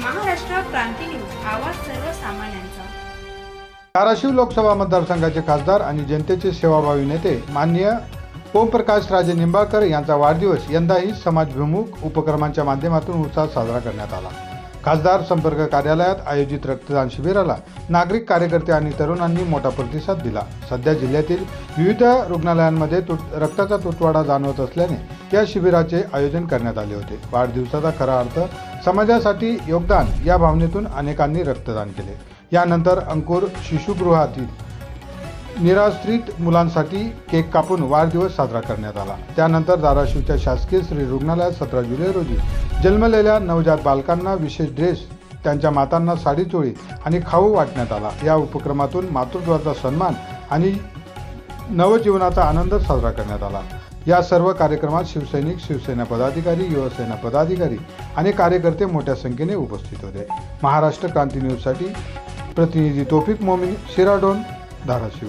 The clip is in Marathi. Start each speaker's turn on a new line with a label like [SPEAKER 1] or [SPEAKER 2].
[SPEAKER 1] क्रांती न्यूज आवाज सर्वसामान्यांचा.
[SPEAKER 2] धाराशिव लोकसभा मतदारसंघाचे खासदार आणि जनतेचे सेवाभावी नेते माननीय ओमप्रकाश राजे निंबाळकर यांचा वाढदिवस यंदाही समाजभिमुख उपक्रमांच्या माध्यमातून उत्साहात साजरा करण्यात आला. खासदार संपर्क कार्यालयात आयोजित रक्तदान शिबिराला नागरिक कार्यकर्ते आणि तरुणांनी मोठा प्रतिसाद दिला. सध्या जिल्ह्यातील विविध रुग्णालयांमध्ये तुट रक्ताचा तुटवाडा जाणवत असल्याने या शिबिराचे आयोजन करण्यात आले होते. वाढदिवसाचा खरा अर्थ समाजासाठी योगदान या भावनेतून अनेकांनी रक्तदान केले. यानंतर अंकुर शिशुगृहातील निराश्रित मुलांसाठी केक कापून वाढदिवस साजरा करण्यात आला. त्यानंतर धाराशिवच्या शासकीय श्री रुग्णालयात सतरा जुलै रोजी जन्मलेल्या नवजात बालकांना विशेष ड्रेस त्यांच्या मातांना साडी चोळी आणि खाऊ वाटण्यात आला. या उपक्रमातून मातृत्वाचा सन्मान आणि नवजीवनाचा आनंद साजरा करण्यात आला. या सर्व कार्यक्रमात शिवसैनिक शिवसेना पदाधिकारी युवसेना पदाधिकारी आणि कार्यकर्ते मोठ्या संख्येने उपस्थित होते. महाराष्ट्र क्रांती न्यूजसाठी प्रतिनिधी तोफिक मोमी शिराडोन धाराशिव.